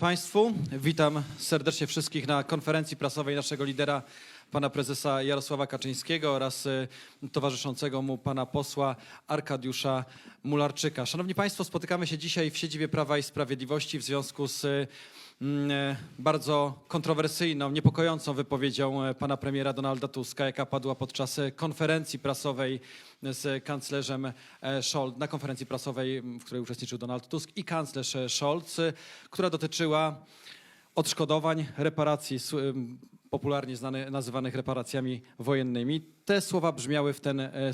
Państwu, witam serdecznie wszystkich na konferencji prasowej naszego lidera, pana prezesa Jarosława Kaczyńskiego oraz y, towarzyszącego mu pana posła Arkadiusza Mularczyka. Szanowni Państwo, spotykamy się dzisiaj w siedzibie Prawa i Sprawiedliwości w związku z y, mm, e, bardzo kontrowersyjną, niepokojącą wypowiedzią pana premiera Donalda Tuska, jaka padła podczas konferencji prasowej z kanclerzem e, Scholz, na konferencji prasowej, w której uczestniczył Donald Tusk i kanclerz e, Scholz, która dotyczyła odszkodowań, reparacji, popularnie znane, nazywanych reparacjami wojennymi. Te słowa brzmiały w ten, e, e,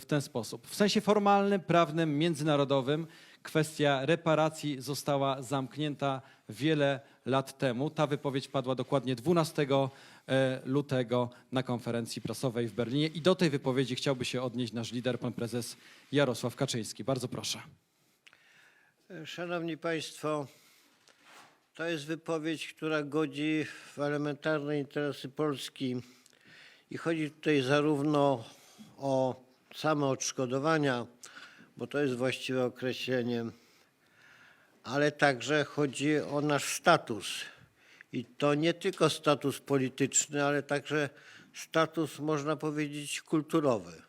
w ten sposób. W sensie formalnym, prawnym, międzynarodowym kwestia reparacji została zamknięta wiele lat temu. Ta wypowiedź padła dokładnie 12 e, lutego na konferencji prasowej w Berlinie i do tej wypowiedzi chciałby się odnieść nasz lider, pan prezes Jarosław Kaczyński. Bardzo proszę. Szanowni Państwo, to jest wypowiedź, która godzi w elementarne interesy Polski i chodzi tutaj zarówno o same odszkodowania, bo to jest właściwe określenie, ale także chodzi o nasz status. I to nie tylko status polityczny, ale także status, można powiedzieć, kulturowy.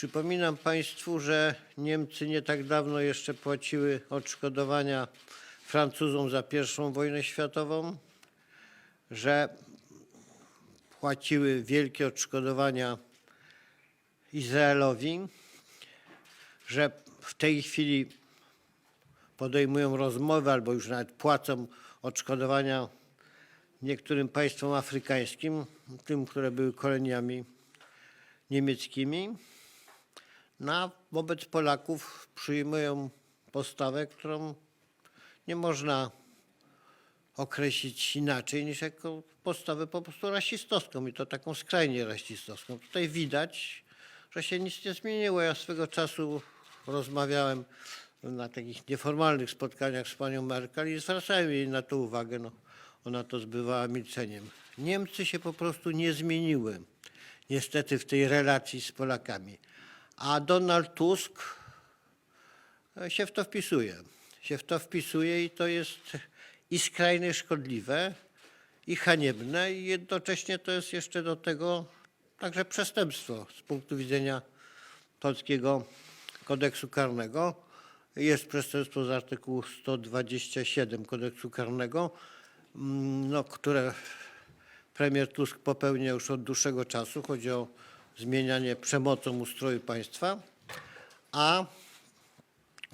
Przypominam Państwu, że Niemcy nie tak dawno jeszcze płaciły odszkodowania Francuzom za I wojnę światową, że płaciły wielkie odszkodowania Izraelowi, że w tej chwili podejmują rozmowy albo już nawet płacą odszkodowania niektórym państwom afrykańskim, tym, które były koloniami niemieckimi. No, a wobec Polaków przyjmują postawę, którą nie można określić inaczej niż jako postawę po prostu rasistowską i to taką skrajnie rasistowską. Tutaj widać, że się nic nie zmieniło. Ja swego czasu rozmawiałem na takich nieformalnych spotkaniach z panią Merkel i zwracałem jej na to uwagę. No, ona to zbywała milczeniem. Niemcy się po prostu nie zmieniły niestety w tej relacji z Polakami. A Donald Tusk e, się w to wpisuje. Się w to wpisuje i to jest i skrajnie szkodliwe, i haniebne, i jednocześnie to jest jeszcze do tego także przestępstwo z punktu widzenia polskiego kodeksu karnego. Jest przestępstwo z artykułu 127 kodeksu karnego, mm, no, które premier Tusk popełnia już od dłuższego czasu. Chodzi o zmienianie przemocą ustroju państwa, a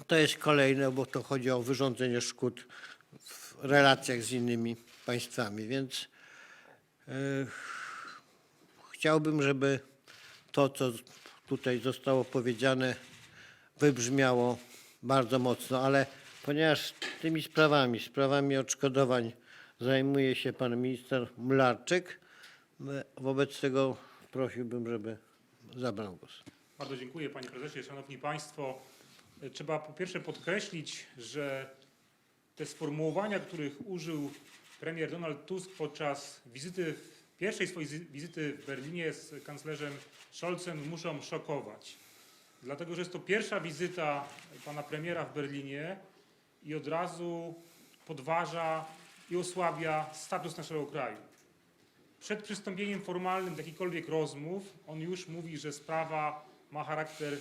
to jest kolejne, bo to chodzi o wyrządzenie szkód w relacjach z innymi państwami, więc e, chciałbym, żeby to, co tutaj zostało powiedziane, wybrzmiało bardzo mocno, ale ponieważ tymi sprawami, sprawami odszkodowań zajmuje się pan minister Mlarczyk, my- wobec tego prosiłbym, żeby zabrał głos. Bardzo dziękuję panie prezesie. Szanowni państwo, trzeba po pierwsze podkreślić, że te sformułowania, których użył premier Donald Tusk podczas wizyty, pierwszej swojej zy- wizyty w Berlinie z kanclerzem Scholzem muszą szokować. Dlatego, że jest to pierwsza wizyta pana premiera w Berlinie i od razu podważa i osłabia status naszego kraju. Przed przystąpieniem formalnym do jakichkolwiek rozmów on już mówi, że sprawa ma charakter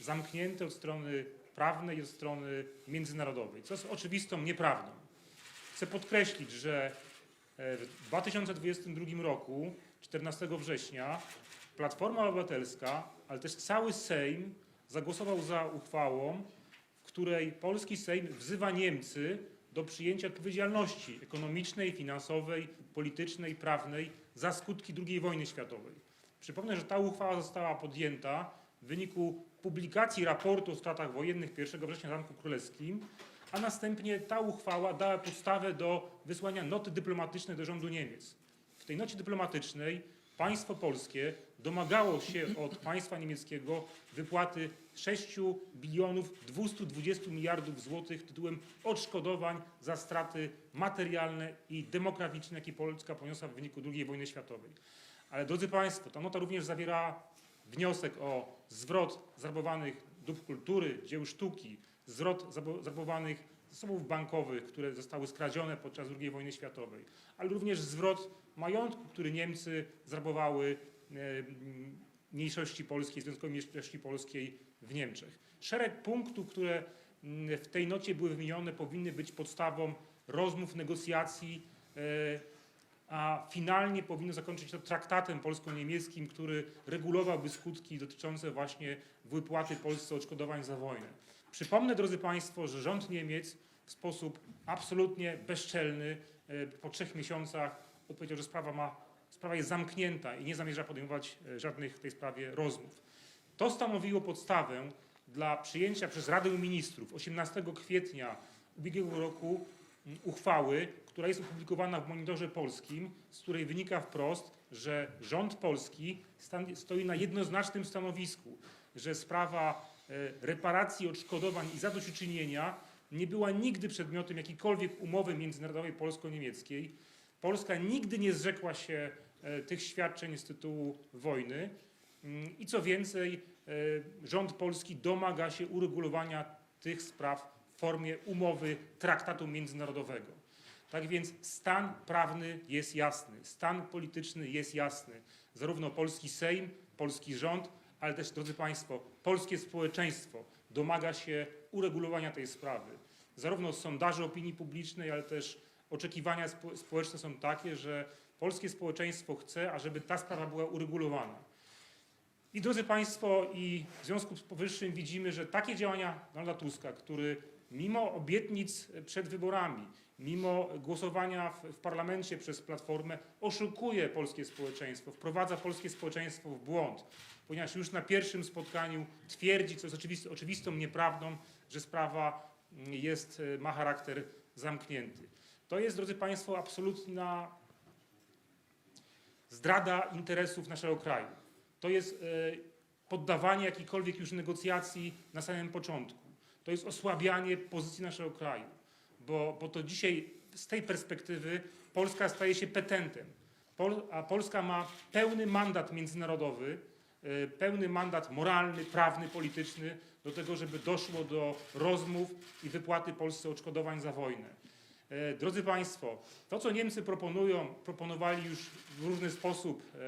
zamknięty od strony prawnej i od strony międzynarodowej, co jest oczywistą nieprawdą. Chcę podkreślić, że e, w 2022 roku, 14 września, Platforma Obywatelska, ale też cały Sejm zagłosował za uchwałą, w której polski Sejm wzywa Niemcy do przyjęcia odpowiedzialności ekonomicznej, finansowej, politycznej, prawnej za skutki II wojny światowej. Przypomnę, że ta uchwała została podjęta w wyniku publikacji raportu o stratach wojennych 1 września w Zamku Królewskim, a następnie ta uchwała dała podstawę do wysłania noty dyplomatycznej do rządu Niemiec. W tej nocie dyplomatycznej państwo polskie domagało się od państwa niemieckiego wypłaty 6 bilionów 220 miliardów złotych tytułem odszkodowań za straty materialne i demograficzne, jakie Polska poniosła w wyniku II wojny światowej. Ale drodzy Państwo, ta nota również zawiera wniosek o zwrot zrabowanych dóbr kultury, dzieł sztuki, zwrot zrabowanych zasobów bankowych, które zostały skradzione podczas II wojny światowej, ale również zwrot majątku, który Niemcy zrabowały e, m, mniejszości polskiej, Związkowi Mniejszości Polskiej w Niemczech. Szereg punktów, które mm, w tej nocie były wymienione, powinny być podstawą rozmów, negocjacji, e, a finalnie powinno zakończyć to traktatem polsko-niemieckim, który regulowałby skutki dotyczące właśnie wypłaty Polsce odszkodowań za wojnę. Przypomnę, drodzy Państwo, że rząd Niemiec w sposób absolutnie bezczelny e, po trzech miesiącach odpowiedział, że sprawa, ma, sprawa jest zamknięta i nie zamierza podejmować e, żadnych w tej sprawie rozmów. To stanowiło podstawę dla przyjęcia przez Radę Ministrów 18 kwietnia ubiegłego roku uchwały, która jest opublikowana w Monitorze Polskim, z której wynika wprost, że rząd polski stoi na jednoznacznym stanowisku, że sprawa reparacji, odszkodowań i zadośćuczynienia nie była nigdy przedmiotem jakiejkolwiek umowy międzynarodowej polsko-niemieckiej. Polska nigdy nie zrzekła się e, tych świadczeń z tytułu wojny. Mm, I co więcej, e, rząd polski domaga się uregulowania tych spraw w formie umowy traktatu międzynarodowego. Tak więc stan prawny jest jasny, stan polityczny jest jasny. Zarówno polski Sejm, polski rząd, ale też, drodzy Państwo, polskie społeczeństwo domaga się uregulowania tej sprawy. Zarówno sondaże opinii publicznej, ale też oczekiwania spo- społeczne są takie, że polskie społeczeństwo chce, ażeby ta sprawa była uregulowana. I drodzy Państwo, i w związku z powyższym widzimy, że takie działania Donalda Tuska, który mimo obietnic przed wyborami, mimo głosowania w, w parlamencie przez Platformę, oszukuje polskie społeczeństwo, wprowadza polskie społeczeństwo w błąd, ponieważ już na pierwszym spotkaniu twierdzi, co jest oczywist, oczywistą nieprawdą, że sprawa mm, jest, e, ma charakter zamknięty. To jest, drodzy Państwo, absolutna zdrada interesów naszego kraju. To jest e, poddawanie jakichkolwiek już negocjacji na samym początku. To jest osłabianie pozycji naszego kraju, bo, bo to dzisiaj z tej perspektywy Polska staje się petentem, Pol, a Polska ma pełny mandat międzynarodowy, pełny mandat moralny, prawny, polityczny do tego, żeby doszło do rozmów i wypłaty Polsce odszkodowań za wojnę. E, Drodzy Państwo, to co Niemcy proponują, proponowali już w różny sposób e,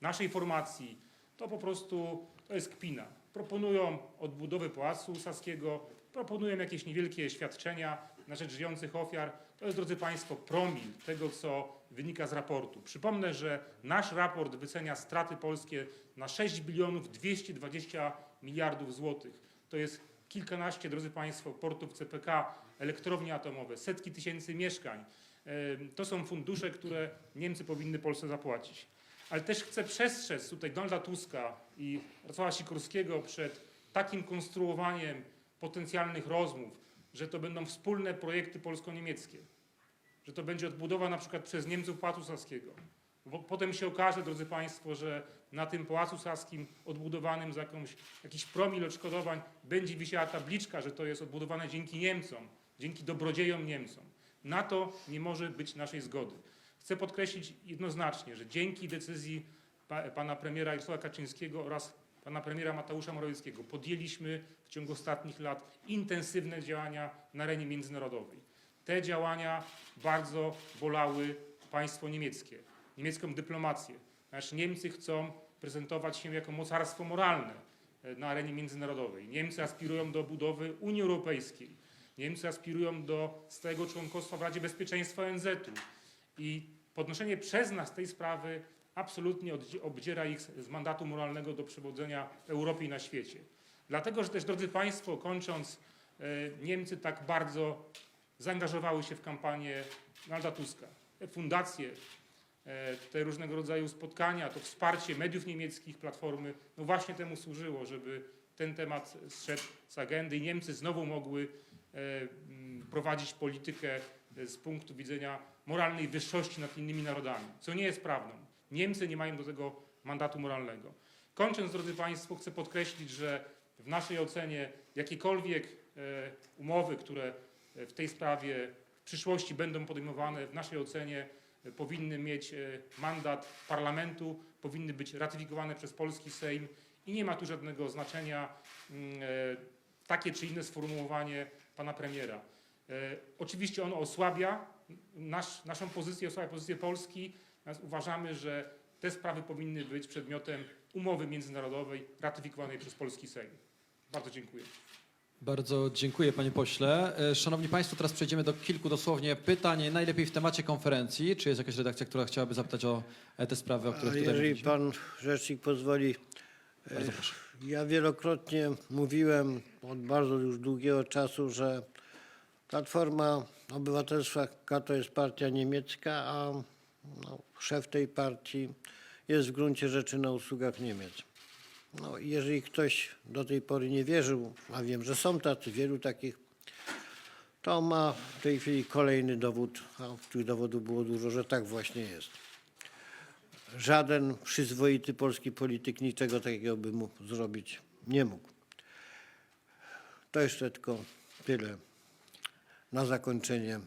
naszej formacji, to po prostu to jest kpina. Proponują odbudowę Pałacu Saskiego, proponują jakieś niewielkie świadczenia na rzecz żyjących ofiar. To jest, drodzy Państwo, promil tego, co wynika z raportu. Przypomnę, że nasz raport wycenia straty polskie na 6 bilionów 220 miliardów złotych. To jest kilkanaście, drodzy Państwo, portów CPK, elektrownie atomowe, setki tysięcy mieszkań. Em, To są fundusze, które Niemcy powinny Polsce zapłacić. Ale też chcę przestrzec tutaj Donalda Tuska i Rafała Sikorskiego przed takim konstruowaniem potencjalnych rozmów, że to będą wspólne projekty polsko-niemieckie, że to będzie odbudowa na przykład przez Niemców Pałacu Saskiego. Bo potem się okaże, drodzy Państwo, że na tym Pałacu Saskim odbudowanym za jakąś, jakiś promil odszkodowań będzie wisiała tabliczka, że to jest odbudowane dzięki Niemcom, dzięki dobrodziejom Niemcom. Na to nie może być naszej zgody. Chcę podkreślić jednoznacznie, że dzięki decyzji pa, pana premiera Jarosława Kaczyńskiego oraz pana premiera Mateusza Morawieckiego podjęliśmy w ciągu ostatnich lat intensywne działania na arenie międzynarodowej. Te działania bardzo bolały państwo niemieckie, niemiecką dyplomację. Ponieważ Niemcy chcą prezentować się jako mocarstwo moralne e, na arenie międzynarodowej. Niemcy aspirują do budowy Unii Europejskiej. Niemcy aspirują do stałego członkostwa w Radzie Bezpieczeństwa ONZ-u. I podnoszenie przez nas tej sprawy absolutnie obdziera ich z mandatu moralnego do przewodzenia Europie i na świecie. Dlatego, że też, drodzy Państwo, kończąc, e, Niemcy tak bardzo zaangażowały się w kampanię Donalda Tuska. Te fundacje, e, te różnego rodzaju spotkania, to wsparcie mediów niemieckich, Platformy, no właśnie temu służyło, żeby ten temat zszedł z agendy i Niemcy znowu mogły e, prowadzić politykę e, z punktu widzenia moralnej wyższości nad innymi narodami, co nie jest prawdą. Niemcy nie mają do tego mandatu moralnego. Kończąc, drodzy Państwo, chcę podkreślić, że w naszej ocenie jakiekolwiek umowy, które w tej sprawie w przyszłości będą podejmowane, w naszej ocenie powinny mieć e, mandat parlamentu, powinny być ratyfikowane przez polski Sejm i nie ma tu żadnego znaczenia mm, e, takie czy inne sformułowanie pana premiera. E, Oczywiście on osłabia nasz, naszą pozycję, osłabia pozycję Polski. Natomiast uważamy, że te sprawy powinny być przedmiotem umowy międzynarodowej ratyfikowanej przez polski Sejm. Bardzo dziękuję. Bardzo dziękuję panie pośle. E, Szanowni Państwo, teraz przejdziemy do kilku dosłownie pytań, najlepiej w temacie konferencji. Czy jest jakaś redakcja, która chciałaby zapytać o e, te sprawy, o których tutaj jeżeli mówiliśmy? pan rzecznik pozwoli, e, Bardzo proszę. ja wielokrotnie mówiłem od bardzo już długiego czasu, że Platforma Obywatelstwa to jest partia niemiecka, a no, szef tej partii jest w gruncie rzeczy na usługach Niemiec. No, jeżeli ktoś do tej pory nie wierzył, a wiem, że są tacy, wielu takich, to ma w tej chwili kolejny dowód, a tych dowodów było dużo, że tak właśnie jest. Żaden przyzwoity polski polityk niczego takiego by mógł zrobić nie mógł. To jeszcze tylko tyle na zakończenie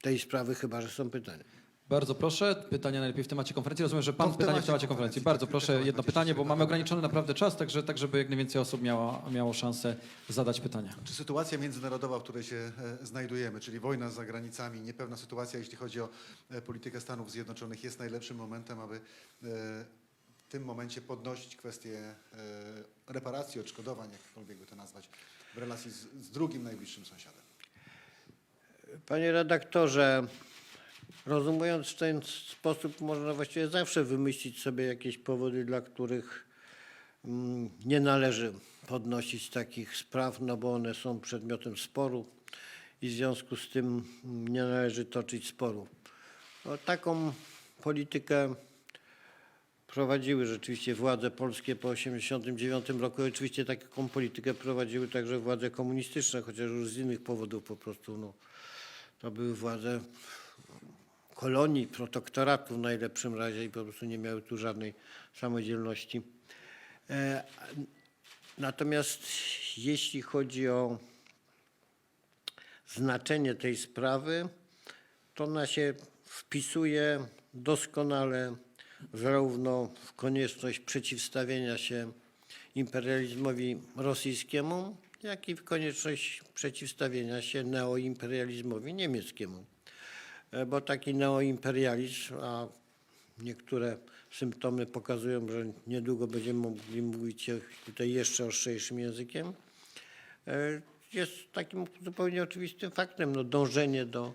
tej sprawy, chyba że są pytania. Bardzo proszę, pytania najlepiej w temacie konferencji. Rozumiem, że pan No, w pytanie w temacie konferencji, konferencji. Bardzo tak, proszę, jedno pytanie, bo mamy wydawało. ograniczony naprawdę czas, także, tak żeby jak najwięcej osób miało, miało szansę zadać pytania. Czy sytuacja międzynarodowa, w której się e, znajdujemy, czyli wojna za granicami, niepewna sytuacja, jeśli chodzi o e, politykę Stanów Zjednoczonych, jest najlepszym momentem, aby e, w tym momencie podnosić kwestię reparacji, odszkodowań, jakkolwiek by to nazwać, w relacji z, z drugim najbliższym sąsiadem? Panie redaktorze, rozumując w ten sposób, można właściwie zawsze wymyślić sobie jakieś powody, dla których mm, nie należy podnosić takich spraw, no bo one są przedmiotem sporu i w związku z tym mm, nie należy toczyć sporu. No, taką politykę prowadziły rzeczywiście władze polskie po 1989 roku. Oczywiście taką politykę prowadziły także władze komunistyczne, chociaż już z innych powodów po prostu no, to były władze kolonii, protektoratu w najlepszym razie i po prostu nie miały tu żadnej samodzielności. E, Natomiast jeśli chodzi o znaczenie tej sprawy, to ona się wpisuje doskonale zarówno w konieczność przeciwstawienia się imperializmowi rosyjskiemu, jak i w konieczność przeciwstawienia się neoimperializmowi niemieckiemu. E, Bo taki neoimperializm, a niektóre symptomy pokazują, że niedługo będziemy mogli mówić tutaj jeszcze ostrzejszym językiem, e, jest takim zupełnie oczywistym faktem. No, dążenie do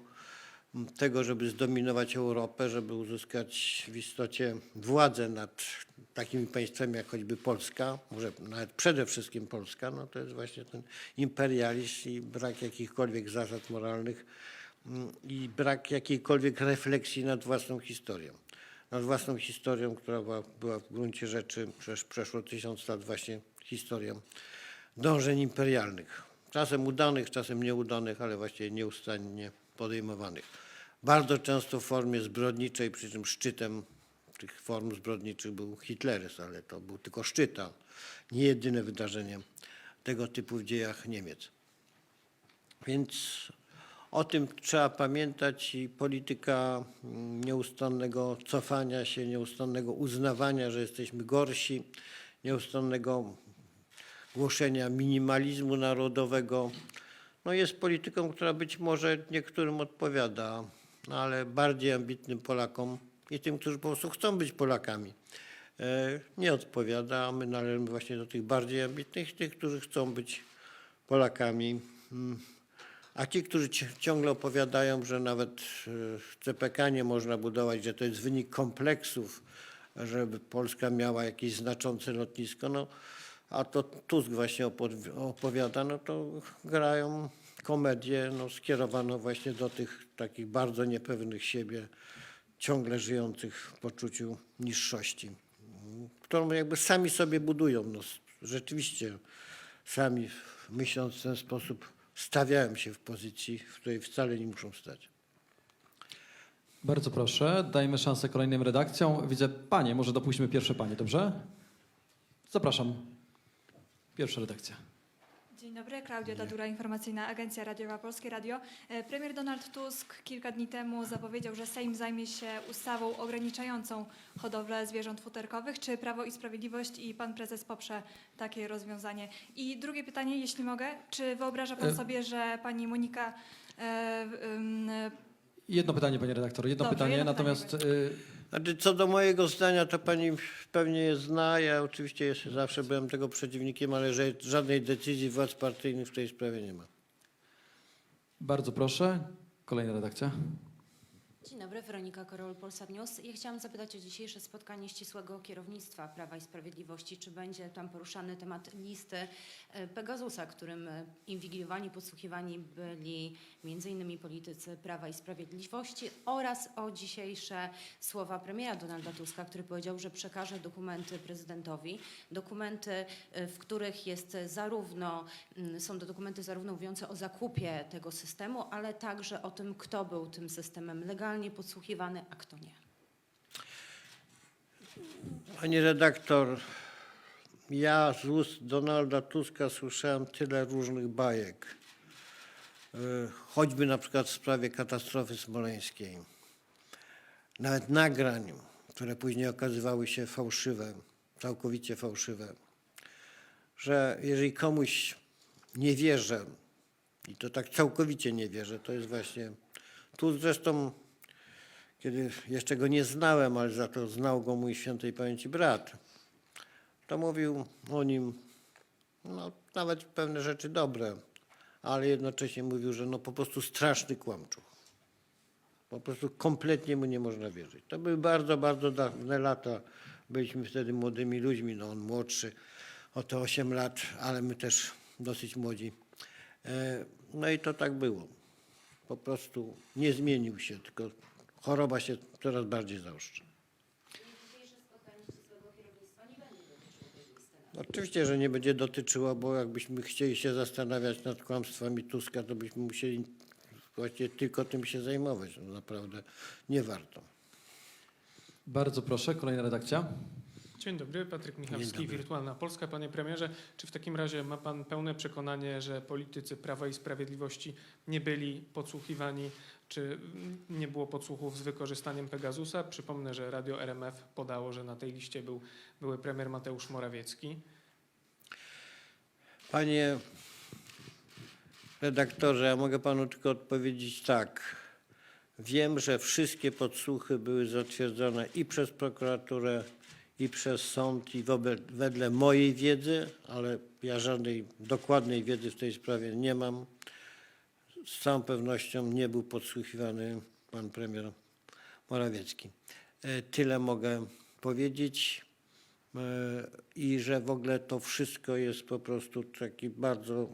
tego, żeby zdominować Europę, żeby uzyskać w istocie władzę nad takimi państwami jak choćby Polska, może nawet przede wszystkim Polska, no to jest właśnie ten imperializm i brak jakichkolwiek zasad moralnych i brak jakiejkolwiek refleksji nad własną historią. Nad własną historią, która była, była w gruncie rzeczy przecież przeszło tysiąc lat właśnie historią dążeń imperialnych. Czasem udanych, czasem nieudanych, ale właściwie nieustannie podejmowanych. Bardzo często w formie zbrodniczej, przy czym szczytem tych form zbrodniczych był Hitlerys, ale to był tylko szczyt, a nie jedyne wydarzenie tego typu w dziejach Niemiec. Więc o tym trzeba pamiętać i polityka mm, nieustannego cofania się, nieustannego uznawania, że jesteśmy gorsi, nieustannego głoszenia minimalizmu narodowego, no jest polityką, która być może niektórym odpowiada, no ale bardziej ambitnym Polakom i tym, którzy po prostu chcą być Polakami, e, nie odpowiada, a my należymy właśnie do tych bardziej ambitnych, tych, którzy chcą być Polakami. A ci, którzy ci- ciągle opowiadają, że nawet e, CPK nie można budować, że to jest wynik kompleksów, żeby Polska miała jakieś znaczące lotnisko, no a to Tusk właśnie opo- opowiada, no to grają komedię no, skierowaną właśnie do tych takich bardzo niepewnych siebie, ciągle żyjących w poczuciu niższości, którą jakby sami sobie budują. No, rzeczywiście sami myśląc w ten sposób stawiają się w pozycji, w której wcale nie muszą stać. Bardzo proszę, dajmy szansę kolejnym redakcjom. Widzę panie, może dopuśćmy pierwsze panie, dobrze? Zapraszam. Pierwsza redakcja. Dzień dobry, Klaudia Dadura, informacyjna agencja radiowa Polskie Radio. E, Premier Donald Tusk kilka dni temu zapowiedział, że Sejm zajmie się ustawą ograniczającą hodowlę zwierząt futerkowych. Czy Prawo i Sprawiedliwość i pan prezes poprze takie rozwiązanie? I drugie pytanie, jeśli mogę, czy wyobraża pan E- sobie, że pani Monika e, Jedno pytanie, panie redaktor, jedno Dobrze, pytanie, jedno pytanie natomiast y, Znaczy, co do mojego zdania, to pani pewnie je zna. Ja oczywiście jest, zawsze byłem tego przeciwnikiem, ale że żadnej decyzji władz partyjnych w tej sprawie nie ma. bardzo proszę, kolejna redakcja. Dzień dobry, Weronika Korol, Polsat News. Ja chciałam zapytać o dzisiejsze spotkanie ścisłego kierownictwa Prawa i Sprawiedliwości. Czy będzie tam poruszany temat listy e, Pegasusa, którym e, inwigilowani, podsłuchiwani byli m.in. politycy Prawa i Sprawiedliwości oraz o dzisiejsze słowa premiera Donalda Tuska, który powiedział, że przekaże dokumenty prezydentowi. Dokumenty, e, w których jest zarówno, mm, są to dokumenty zarówno mówiące o zakupie tego systemu, ale także o tym, kto był tym systemem legalnie podsłuchiwany, a kto nie. Pani redaktor, ja z ust Donalda Tuska słyszałem tyle różnych bajek. Y, Choćby na przykład w sprawie katastrofy smoleńskiej. Nawet nagrań, które później okazywały się fałszywe, całkowicie fałszywe. Że jeżeli komuś nie wierzę, i to tak całkowicie nie wierzę, to jest właśnie tu zresztą kiedy jeszcze go nie znałem, ale za to znał go mój świętej pamięci brat, to mówił o nim no, nawet pewne rzeczy dobre, ale jednocześnie mówił, że no po prostu straszny kłamczuch. Po prostu kompletnie mu nie można wierzyć. To były bardzo, bardzo dawne lata. Byliśmy wtedy młodymi ludźmi, no on młodszy o te 8 lat, ale my też dosyć młodzi. E, No i to tak było. Po prostu nie zmienił się, tylko choroba się coraz bardziej zaostrza. Oczywiście, że nie będzie dotyczyło, bo jakbyśmy chcieli się zastanawiać nad kłamstwami Tuska, to byśmy musieli właściwie tylko tym się zajmować. No naprawdę nie warto. Bardzo proszę, kolejna redakcja. Dzień dobry, Patryk Michalski, dobry. Wirtualna Polska. Panie premierze, czy w takim razie ma pan pełne przekonanie, że politycy Prawa i Sprawiedliwości nie byli podsłuchiwani, czy nie było podsłuchów z wykorzystaniem Pegasusa? Przypomnę, że Radio RMF podało, że na tej liście był były premier Mateusz Morawiecki. Panie redaktorze, ja mogę panu tylko odpowiedzieć tak. Wiem, że wszystkie podsłuchy były zatwierdzone i przez prokuraturę, i przez sąd, i wobec, wedle mojej wiedzy, ale ja żadnej dokładnej wiedzy w tej sprawie nie mam. Z całą pewnością nie był podsłuchiwany pan premier Morawiecki. E, Tyle mogę powiedzieć. E, I że w ogóle to wszystko jest po prostu taki bardzo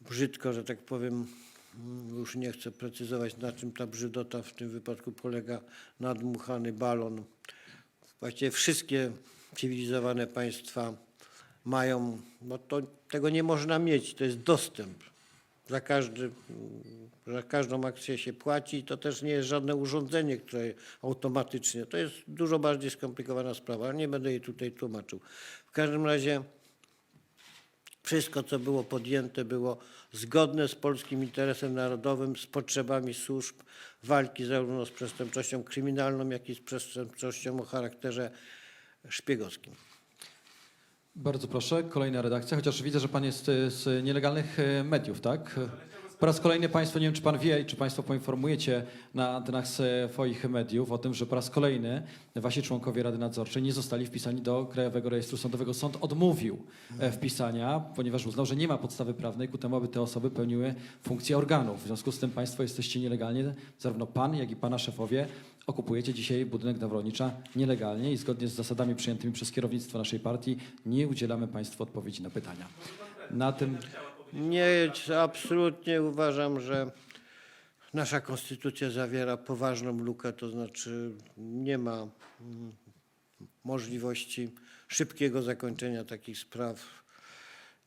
brzydko, że tak powiem, mm, już nie chcę precyzować, na czym ta brzydota w tym wypadku polega, nadmuchany balon. Właściwie wszystkie cywilizowane państwa mają, no to tego nie można mieć, to jest dostęp. Za, każdy, za każdą akcję się płaci to też nie jest żadne urządzenie, które automatycznie, to jest dużo bardziej skomplikowana sprawa, nie będę jej tutaj tłumaczył. W każdym razie wszystko, co było podjęte, było zgodne z polskim interesem narodowym, z potrzebami służb walki zarówno z przestępczością kryminalną, jak i z przestępczością o charakterze szpiegowskim. Bardzo proszę, kolejna redakcja, chociaż widzę, że pan jest y, z nielegalnych y, mediów, tak? Po raz kolejny państwo, nie wiem czy pan wie i czy państwo poinformujecie na antenach swoich mediów o tym, że po raz kolejny wasi członkowie Rady Nadzorczej nie zostali wpisani do Krajowego Rejestru Sądowego. Sąd odmówił e, wpisania, ponieważ uznał, że nie ma podstawy prawnej ku temu, aby te osoby pełniły funkcje organów. W związku z tym państwo jesteście nielegalnie, zarówno pan, jak i pana szefowie okupujecie dzisiaj budynek Nawrownicza nielegalnie i zgodnie z zasadami przyjętymi przez kierownictwo naszej partii nie udzielamy państwu odpowiedzi na pytania. Na tym Nie, absolutnie uważam, że nasza konstytucja zawiera poważną lukę, to znaczy nie ma mm, możliwości szybkiego zakończenia takich spraw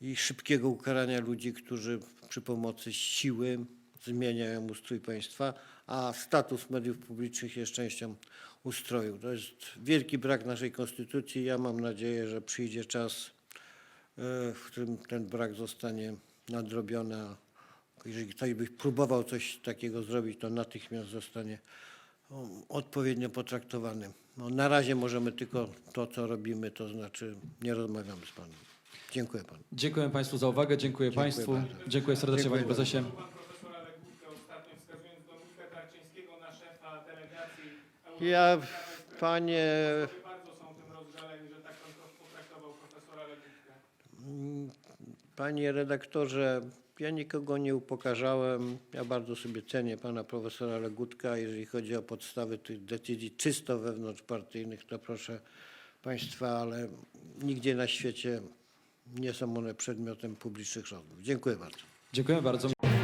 i szybkiego ukarania ludzi, którzy przy pomocy siły zmieniają ustrój państwa, a status mediów publicznych jest częścią ustroju. To jest wielki brak naszej konstytucji. Ja mam nadzieję, że przyjdzie czas, w którym ten brak zostanie nadrobiony. a Jeżeli ktoś by próbował coś takiego zrobić, to natychmiast zostanie odpowiednio potraktowany. No, na razie możemy tylko to, co robimy, to znaczy nie rozmawiamy z panem. Dziękuję panu. Dziękuję Państwu za uwagę, dziękuję, Państwu. Dziękuję serdecznie Dziękuję Panie Prezesie. Ja, panie bardzo są tym rozżaleni, że tak pan potraktował profesora. Mm, Panie redaktorze, ja nikogo nie upokarzałem. Ja bardzo sobie cenię pana profesora Legutka. Jeżeli chodzi o podstawy tych decyzji czysto wewnątrzpartyjnych, to proszę państwa, ale nigdzie na świecie nie są one przedmiotem publicznych rozmów. Dziękuję bardzo. Dziękuję bardzo.